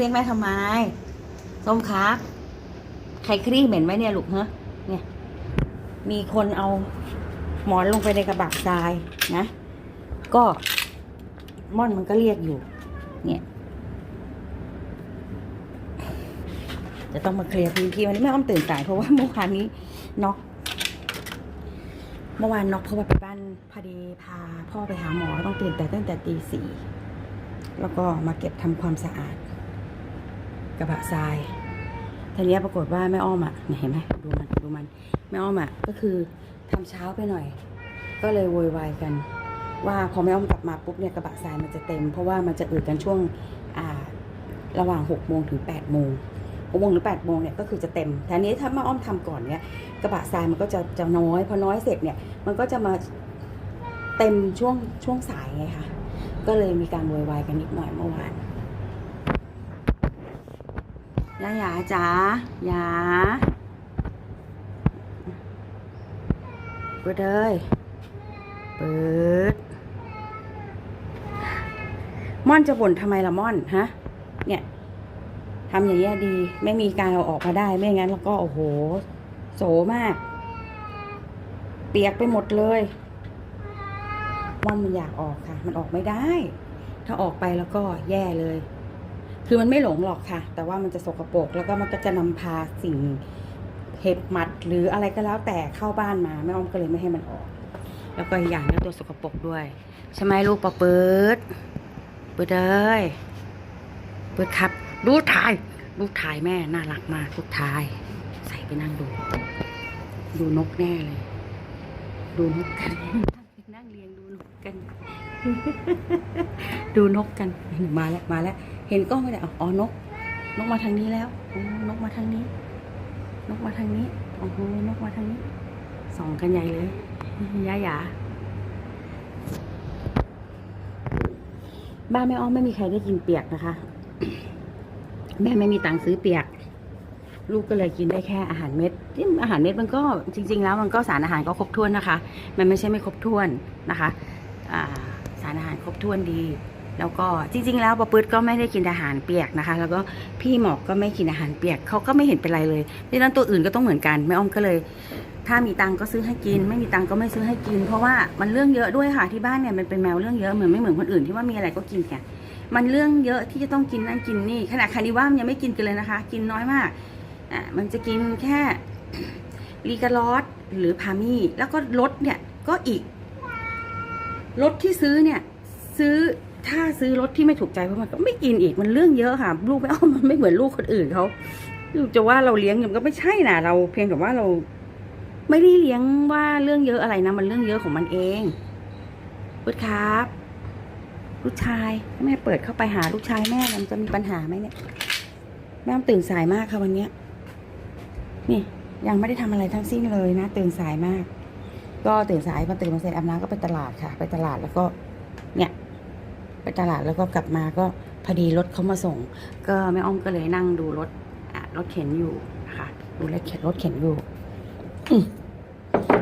เรียกแม่ทำไม ส้มครับใครคลี่เหม็นไหมเนี่ยลูกเฮ้เนี่ย มีคนเอาหมอนลงไปในกระบะทรายนะ ก็ม่อนมันก็เรียกอยู่ เนี่ย จะต้องมาเคลียร์พื้นที่วันนี้แม่อ้อมตื่นสายเพราะว่าเมื่อวานนี้น็อกเมื่อวานน็อกเพราะว่าไปบ้านพอดีพาพ่อไปหาหมอต้องตื่นแต่ตั้งแต่ตีสี่แล้วก็มาเก็บทำความสะอาด กระบะทรายทีนี้ปรากฏว่าแม่อ้อมอะเนี่ยเห็นไหมดูมันดูมันแม่อ้อมอะก็คือทำเช้าไปหน่อย ก็เลยโวยวายกัน ว่าพอแม่อ้อมกลับมาปุ๊บเนี่ยกระบะทรายมันจะเต็ม เพราะว่ามันจะอืดกันช่วงอ่าระหว่างหกโมงถึงแปดโมงหกโมงหรือแปดโมงเนี่ยก็คือจะเต็มแต่นี้ถ้าแม่อ้อมทำก่อนเนี่ยกระบะทรายมันก็จะจะน้อยพอน้อยเสร็จเนี่ยมันก็จะมาเต็มช่วงช่วงสายไงคะก็เลยมีการโวยวายกันนิดหน่อยเมื่อวาน ยาหยาจ๋าหยาเปิดเลยเปิด ม่อนจะบ่นทำไมล่ะม่อนฮะ เนี่ยทำอย่างเงี้ดี ไม่มีการเอาออกมาได้ ไม่งั้นแล้วก็โอ้โห โสมาก เปียกไปหมดเลยม่อนมันอยากออกค่ะ มันออกไม่ได้ ถ้าออกไปแล้วก็แย่เลย คือมันไม่หลงหรอกค่ะ แต่ว่ามันจะสกปรกแล้วก็มันก็จะนำพาสิ่งเห็บหมัดหรืออะไรก็แล้วแต่เข้าบ้านมาแม่อ้อมก็เลยไม่ให้มันออก แล้วก็อีกอย่างก็ตัวสกปรกด้วย ใช่ไหมลูกปอเปิด เปิดเลยเปิดครับดูถ่ายลูกถ่ายแม่น่ารักมากลูกถ่าย ใส่ไปนั่งดู ดูนกแน่เลย ดูนกกันนั่งเรียงดูนกกัน ดูนกกันมาแล้วมาแล้ว เห็นกล้องไมเนี่ยอ๋อนก นกมาทางนี้แล้วนกมาทางนี้ นกมาทางนี้โอ้โหนกมาทางนี้ส่องกันใหญ่เลยยาหยาบ้านแม่อ้อมไม่มีใครได้กินเปียกนะคะ แม่ไม่มีตังค์ซื้อเปียก ลูกก็เลยกินได้แค่อาหารเม็ดที่อาหารเม็ดมันก็จริง ๆ แล้วมันก็สารอาหารก็ครบถ้วนนะคะ มันไม่ใช่ไม่ครบถ้วนนะคะสารอาหารครบถ้วนดี แล้วก็จริง ๆ แล้วปะปื๊ดก็ไม่ได้กินอาหารเปียกนะคะ แล้วก็พี่หมอกก็ไม่กินอาหารเปียกเขาก็ไม่เห็นเป็นไรเลยดังนั้นตัวอื่นก็ต้องเหมือนกันแม่อ้อมก็เลย ถ้ามีตังก็ซื้อให้กิน ไม่มีตังก็ไม่ซื้อให้กิน เพราะว่ามันเรื่องเยอะด้วยค่ะที่บ้านเนี่ยมันเป็นแมวเรื่องเยอะเหมือนไม่เหมือนคนอื่นที่ว่ามีอะไรก็กินกันมันเรื่องเยอะที่จะต้องกินนั่นกินนี่ขนาดคานิว่ามันยังไม่กินกันเลยนะคะ กินน้อยมากอะมันจะกินแค่ลีกาลอสหรือพามี่แล้วก็รสเนี่ยก็อีกรสที่ซื้อเนี่ยซื้อ ถ้าซื้อรสที่ไม่ถูกใจเพราะมันก็ไม่กินอีกมันเรื่องเยอะค่ะ ลูกไม่เอามันไม่เหมือนลูกคนอื่นเขาจะว่าเราเลี้ยงมันก็ไม่ใช่นะเราเพียงแต่ว่าเรา ไม่ได้เลี้ยงว่าเรื่องเยอะอะไรนะมันเรื่องเยอะของมันเองพุทธครับลูกชายแม่เปิดเข้าไปหาลูกชายแม่มันจะมีปัญหาไหมเนี่ยแม่ตื่นสายมากค่ะวันเนี้ย นี่ยังไม่ได้ทำอะไรทั้งสิ้นเลยนะตื่นสายมาก ก็ตื่นสายพอตื่นมาเสร็จอาบน้ำก็ไปตลาดค่ะ ไปตลาดแล้วก็ เนี่ย ไปตลาดแล้วก็กลับมาก็พอดีรถเขามาส่ง ก็แม่อ้อมก็เลยนั่งดูรถรถเข็นอยู่นะคะดูรถเข็นรถเข็นอยู่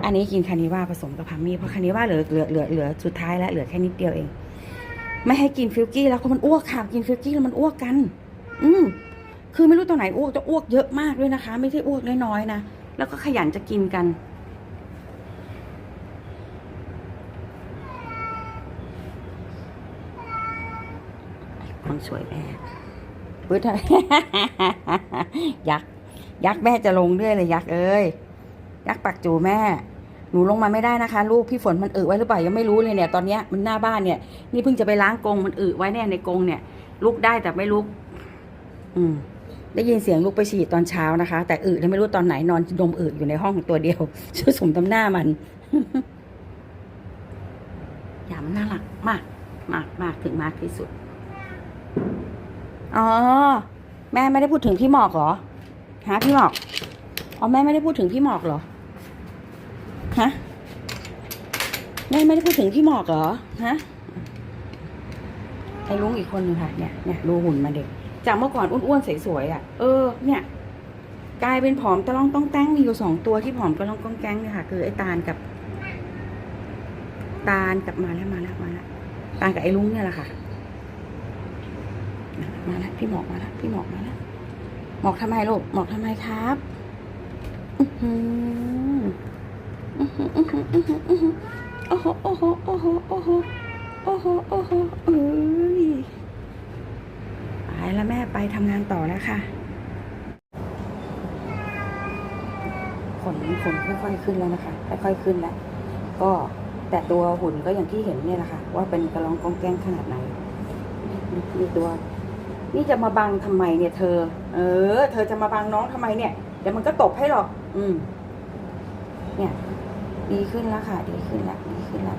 อันนี้กินคานิว่าผสมกับพามี่เพราะคานิว่าเหลือเหลือเหลือเหลือสุดท้ายแล้วเหลือแค่นิดเดียวเอง ไม่ให้กินฟิลกี้แล้วเพราะมันอ้วกค่ะกินฟิลกี้แล้วมันอ้วกกัน อืมคือไม่รู้ตัวไหนอ้วกจะอ้วกเยอะมากด้วยนะคะ ไม่ใช่อ้วกน้อยๆนะแล้วก็ขยันจะกินกัน คนสวยแม่ปื๊ดยักษ์ยักษ์แม่จะลงด้วยเลยยักษ์เอ้ยยักษ์ปักจูแม่ หนูลงมาไม่ได้นะคะ ลูกพี่ฝนมันอึไว้หรือเปล่ายังไม่รู้เลยเนี่ย ตอนเนี้ยมันหน้าบ้านเนี่ย นี่เพิ่งจะไปล้างกรงมันอึไว้เนี่ยในกรงเนี่ยลุกได้แต่ไม่ลุก อืม ได้ยินเสียงลูกไปฉีดตอนเช้านะคะ แต่อึไม่รู้ตอนไหนนอนดมอึอยู่ในห้องตัวเดียวชื่อสมตำหน้ามันอย่ามันน่ารักมาก มากมากถึงมากที่สุด อ๋อ แม่ไม่ได้พูดถึงพี่หมอกเหรอ ฮะพี่หมอก อ๋อแม่ไม่ได้พูดถึงพี่หมอกเหรอ ฮะ แม่ไม่ได้พูดถึงพี่หมอกเหรอ ฮะ ไอ้ลุงอีกคนนึงค่ะ เนี่ย เนี่ยดูหุ่นมาเด็ก จากเมื่อก่อนอ้วนๆสวยๆอะ เออ เนี่ยกลายเป็นผอมตะล่องต้องแต้งมีอยู่สองตัวที่ผอมตะล่องต้องแก้งเนี่ยค่ะ คือไอ้ตาลกับ ตาลกับมาแล้วมาแล้วมาแล้วตาลกับไอ้ลุงเนี่ยแหละค่ะ มาแล้วพี่หมอกมาแล้วพี่หมอกมาแล้วหมอกทำไมลูกหมอกทำไมครับอื้อหืออืออืออืออือโอ้โหโอ้โหโอ้โหโอ้โหโอ้โหโอ้โหเอ้ยไปแล้วแม่ไปทำงานต่อแล้วค่ะขนขนค่อยๆขึ้นแล้วนะคะค่อยๆขึ้นแล้วก็แต่ตัวหุ่นก็อย่างที่เห็นเนี่ยแหละค่ะว่าเป็นกระรองกองแกงขนาดไหนนี่ตัว นี่จะมาบังทำไมเนี่ย เธอ เออ เธอจะมาบังน้องทำไมเนี่ยเดี๋ยวมันก็ตบให้หรอก อืม เนี่ย ดีขึ้นแล้วค่ะ ดีขึ้นแล้วดีขึ้นแล้ว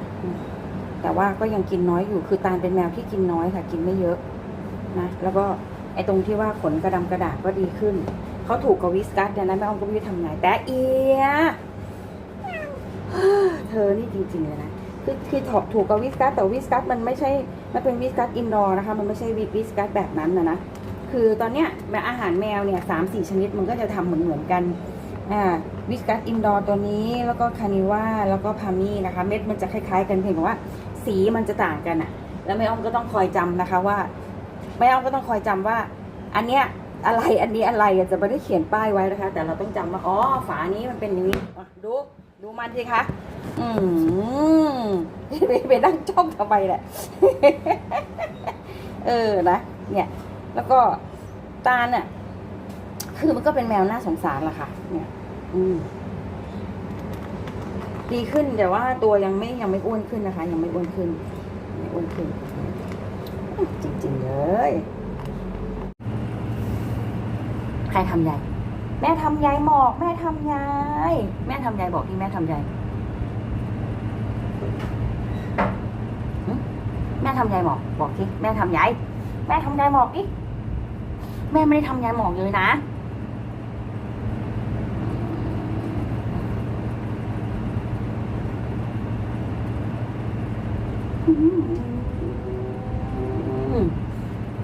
แต่ว่าก็ยังกินน้อยอยู่ คือตาลเป็นแมวที่กินน้อยค่ะ กินไม่เยอะนะแล้วก็ไอ้ตรงที่ว่าขนกระดำกระดาษก็ดีขึ้นเขาถูกกับวิสกัสเนี่ยนะแม่อ้อมก็ไม่รู้ทำไงแต่เอียเธอนี่จริงๆเลยนะ คือคือถอกถูกกับวิสกัสแต่วิสกัสมันไม่ใช่มันเป็นวิสกัสอินดอร์นะคะมันไม่ใช่วิสกัสแบบนั้นนะนะคือตอนเนี้ยอาหารแมวเนี่ยสามสี่ชนิดมันก็จะทำเหมือนเหมือนๆกันอ่าวิสกัสอินดอร์ตัวนี้แล้วก็คานิว่าแล้วก็พามี่นะคะ เม็ดมันจะคล้าย ๆ กันเพียงแต่ว่า สีมันจะต่างกันอะแล้วแม่อ้อมก็ต้องคอยจำนะคะว่าแม่อ้อมก็ต้องคอยจำว่า อันเนี้ยอะไรอันนี้อะไรจะไม่ได้เขียนป้ายไว้นะคะ แต่เราต้องจำว่าอ๋อฝานี้มันเป็นอย่างนี้ดู ดูมันสิคะ อืมไปนั่งจ้องทำไมแหละ เออนะ เนี่ย แล้วก็ตาลน่ะคือมันก็เป็นแมวน่าสงสารล่ะค่ะ เนี่ย อืมดีขึ้นแต่ว่าตัวยังไม่ยังไม่อ้วนขึ้นนะคะ ยังไม่อ้วนขึ้นไม่อ้วนขึ้น จริงๆเลย ใครทำยาย แม่ทำยายหมอก แม่ทำยาย แม่ทำยายบอกที่แม่ทำยายแม่ทำยายหมอกบอกที่แม่ทำยายแม่ทำยายหมอกดิแม่ไม่ได้ทำยายหมอกเลยนะ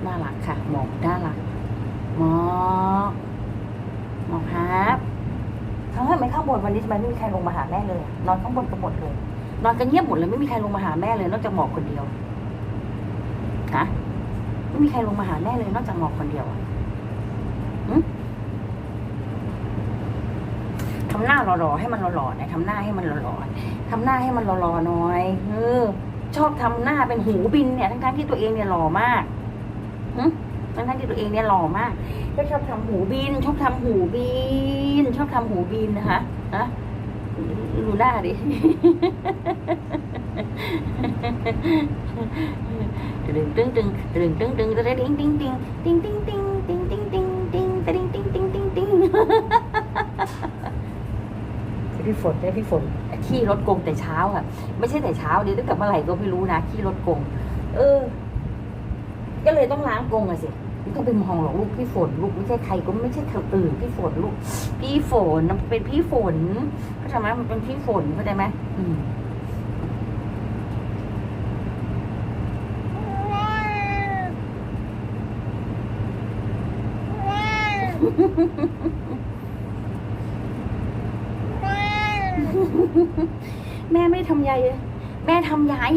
น่ารักค่ะหมอกน่ารักหมอก หมอครับทำไมข้างบนวันนี้ทำไมไม่มีใครลงมาหาแม่เลย นอนข้างบนกันหมดเลย นอนกันเงียบหมดเลยไม่มีใครลงมาหาแม่เลย นอกจากหมอคนเดียวฮะไม่มีใครลงมาหาแม่เลยนอกจากหมอคนเดียวอะทำหน้าหล่อๆให้มันหล่อๆนะทำหน้าให้มันหล่อๆทำหน้าให้มันหล่อๆหน่อยเออชอบทำหน้าเป็นหูบินเนี่ย ทั้งๆที่ตัวเองเนี่ยหล่อมากหึ ทั้งๆที่ตัวเองเนี่ยหล่อมาก ก็ชอบทำหูบิน ชอบทำหูบิน ชอบทำหูบินนะคะนะดูหน้าดิตึงตึงตึงตึงตึงตึงตึงติ้งติ้งติ้งติ้งติ้งติ้งติ้งติ้งติ้งติ้งติ้งติ้งติ้งติ้งพี่ฝนได้พี่ฝนขี้รถกงแต่เช้าค่ะ ไม่ใช่แต่เช้าเดี๋ยวตั้งแต่เมื่อไหร่ก็ไม่รู้นะขี้รถกง เออ ก็เลยต้องล้างกงอะสิ ไม่ต้องไปมองหรอกลูกพี่ฝนลูกไม่ใช่ใครก็ไม่ใช่คนอื่นพี่ฝนลูก พี่ฝนมันเป็นพี่ฝนเข้าใจไหมมันเป็นพี่ฝนเข้าใจไหมอืมแม่ไม่ทำยายแม่ทำยาย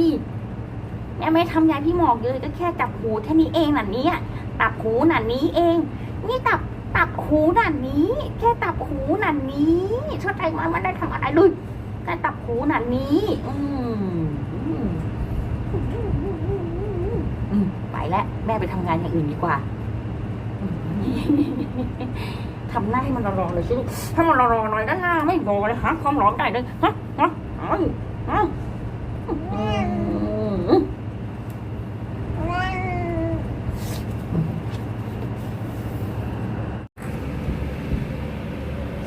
แม่ไม่ทำยายพี่หมอกเลยก็แค่จับหูแค่นี้เองน่ะเนี้ย ตับหูหน่ะนี้เอง นี่ตับตับหูหน่ะนี้ แค่ตับหูหน่ะนี้เข้าใจไหมไม่ได้ทำอะไรเลยแค่ตับหูหน่ะนี้อืมอืมอืมไปแล้วแม่ไปทำงานอย่างอื่นดีกว่าทำหน้าให้มันรอๆเลยสิลูกถ้ามันรอๆหน่อยด้านหน้าไม่รอเลยฮะความร้อนได้เลยฮะฮะฮะฮะอืม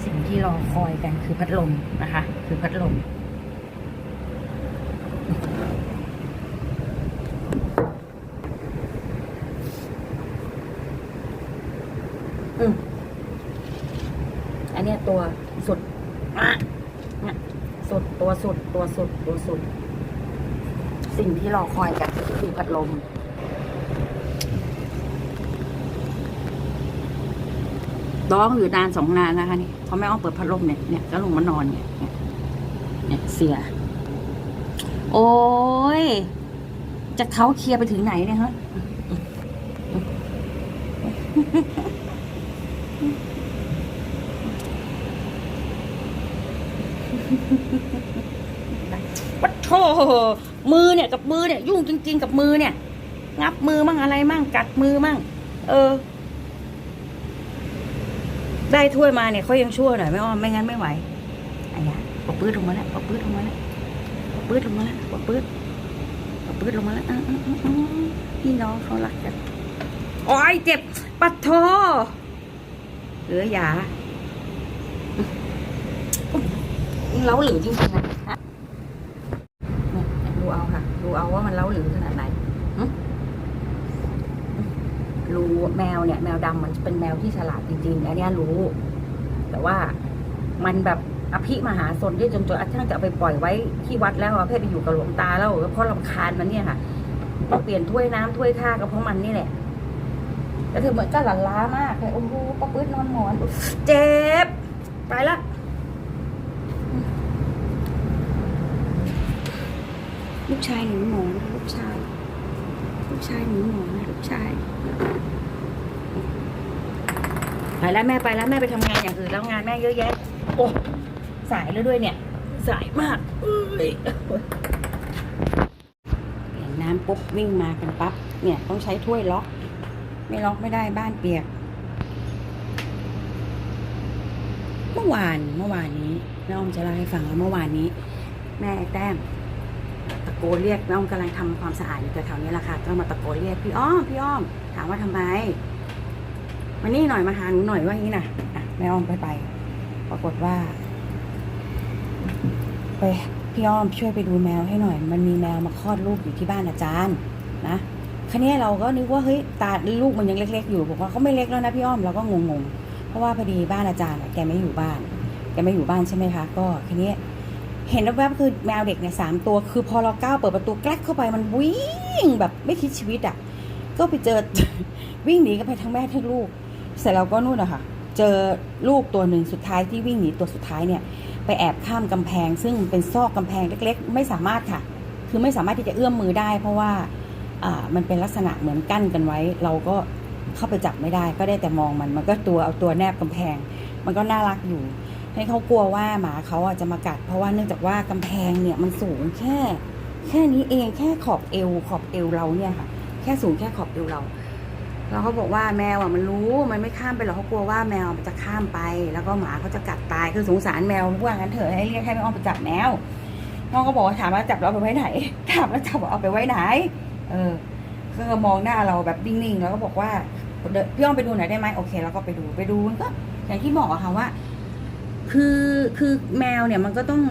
สิ่งที่รอคอยกันคือพัดลมนะคะ คือพัดลม อืมอันเนี้ย ตัวสุดเนี่ยสุดตัวสุดตัวสุดตัวสุด สิ่งที่รอคอยกันคือพัดลมร้องอยู่นานสองนานนะคะนี่เพราะแม่อ้อมเปิดพัดลมเนี่ยเนี่ยก็ลงมานอนเนี่ยเนี่ยเนี่ยเสีย โอ้ยจะเขาเคลียร์ไปถึงไหนเนี่ยฮะ วัดโธ มือเนี่ยกับมือเนี่ย ยุ่งจริง ๆ กับมือเนี่ย งับมือมั่งอะไรมั่งกัดมือมั่ง เออ ได้ถ้วยมาเนี่ยเขายังชั่วหน่อยไม่อ้อมไม่งั้นไม่ไหวไอ้ยะปะปื้ดลงมาแล้วปะปื้ดลงมาแล้วปะปื้ดลงมาแล้วปะปื้ดปะปื้ดลงมาแล้วอะอะอะอะพี่น้องเขารักกันโอ้ยเจ็บปัดโทเหลือหยาเล้าหรือจริงๆนะเนี่ยดูเอาค่ะ ดูเอาว่ามันเล้า หรือขนาดไหนรู้แมวเนี่ย แมวดำมันเป็นแมวที่ฉลาดจริงๆอันนี้รู้ แต่ว่ามันแบบอภิมหาสนที่จนจนอาจารย์จะเอาไปปล่อยไว้ที่วัดแล้วอะเพื่อไปอยู่กับหลวงตาแล้วเพราะลำคาญมันเนี่ยค่ะมาเปลี่ยนถ้วยน้ำถ้วยท่าก็เพราะมันนี่แหละแต่เธอเหมือนกับหลันล้ามากเลยโอ้โหปะปื้ดนอนหมอน เจ็บไปละ ลูกชายหนูหมอนะลูกชาย ลูกชายหนูหมอนะลูกชายไปแล้วแม่ไปแล้วแม่ไปทำงานอย่างอื่นแล้วงานแม่เยอะแยะ โอ้สายแล้วด้วยเนี่ย สายมากเอ้ยเปลี่ยนน้ำปุ๊บวิ่งมากันปั๊บเนี่ยต้องใช้ถ้วยล็อก ไม่ล็อกไม่ได้บ้านเปียก เมื่อวานเมื่อวานนี้แม่อ้อมจะเล่าให้ฟังว่าเมื่อวานนี้ แม่แต้ม โกนเรียกแม่อ้อมกำลังทำความสะอาดอยู่แถวๆนี้แหละค่ะก็มาตะโกนเรียกพี่อ้อมพี่อ้อม ถามว่าทำไมมานี่หน่อยมาหาหนูหน่อยว่าอย่างนี้นะอะแม่อ้อมไปไปปรากฏว่าไปพี่อ้อมช่วยไปดูแมวให้หน่อย มันมีแมวมาคลอดลูกอยู่ที่บ้านอาจารย์ นะคันนี้ยเราก็นึกว่าเฮ้ยตาลูกมันยังเล็ก ๆ อยู่บอกว่าเขาไม่เล็กแล้วนะพี่อ้อมเราก็งงๆเพราะว่าพอดีบ้านอาจารย์แกไม่อยู่บ้านแกไม่อยู่บ้านใช่ไหมคะ ก็คันนี้ย เห็นแวบๆคือแมวเด็กเนี่ยสามตัว คือพอเราก้าวเปิดประตูแกล้เข้าไปมันวิ่งแบบไม่คิดชีวิตอะ ก็ไปเจอวิ่งหนีกันไปทั้งแม่ทั้งลูก เสร็จแล้วก็นู่นอะค่ะ เจอลูกตัวหนึ่งสุดท้ายที่วิ่งหนีตัวสุดท้ายเนี่ย ไปแอบข้ามกำแพง ซึ่งเป็นซอกกำแพงเล็ก ๆ ไม่สามารถค่ะ คือไม่สามารถที่จะเอื้อมมือได้ เพราะว่าอ่ามันเป็นลักษณะเหมือนกั้นกันไว้ เราก็เข้าไปจับไม่ได้ ก็ได้แต่มองมัน มันก็ตัวเอาตัวแนบกำแพง มันก็น่ารักอยู่ ให้เขากลัวว่าหมาเขาอะจะมากัด เพราะว่าเนื่องจากว่ากำแพงเนี่ยมันสูงแค่ แค่นี้เองแค่ขอบเอว ขอบเอวเราเนี่ยค่ะ แค่สูงแค่ขอบเอวเราแล้วเขาบอกว่าแมวอะมันรู้มันไม่ข้ามไปหรอกเขากลัวว่าแมวมันจะข้ามไป แล้วก็หมาเขาจะกัดตายคือสงสารแมวว่างั้นเถอะให้เรียกให้แม่อ้อมไปจับแมวน้องก็บอกว่าถามว่าจับเราไปไว้ไหนถามแล้วจับเอาไปไว้ไหน เออก็มองหน้าเราแบบนิ่งๆแล้วก็บอกว่าพี่อ้อมไปดูหน่อยได้ไหมโอเค แล้วก็ไปดูไปดูมันก็อย่างที่บอกอะค่ะว่า คือคือแมวเนี่ยมันก็ต้อง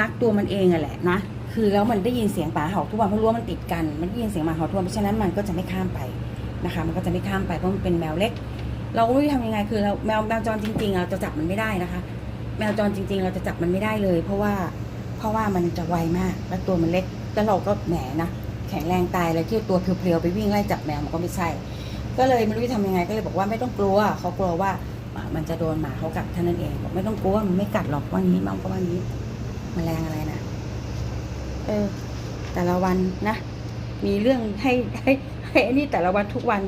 รักตัวมันเองอะแหละนะคือแล้วมันได้ยินเสียงหมาเห่าทุกวันเพราะรู้วมันติดกัน มันได้ยินเสียงหมาเห่าทุกวันเพราะฉะนั้นมันก็จะไม่ข้ามไปนะคะ มันก็จะไม่ข้ามไปเพราะมันเป็นแมวเล็ก เราก็ไม่รู้จะทำยังไงคือเราแมวแมวจรจริง ๆ เราจะจับมันไม่ได้นะคะ แมวจรจริง ๆ เราจะจับมันไม่ได้เลย เพราะว่าเพราะว่ามันจะไวมากและตัวมันเล็กแล้วเราก็แหมนะแข็งแรงตายเลยที่ตัวเพลียวๆไปวิ่งไล่จับแมวมันก็ไม่ใช่ ก็เลยไม่รู้จะทำยังไงก็เลยบอกว่าไม่ต้องกลัวเขากลัวว่า มามันจะโดนหมาเขากัดเท่านั้นเองบอกไม่ต้องกลัวมันไม่กัดหรอกว่านี้มังก็ว่านี้มแมลงอะไรนะเออ แต่ละวันนะมีเรื่องให้ให้ให้ไอ้นี่แต่ละวันทุกวัน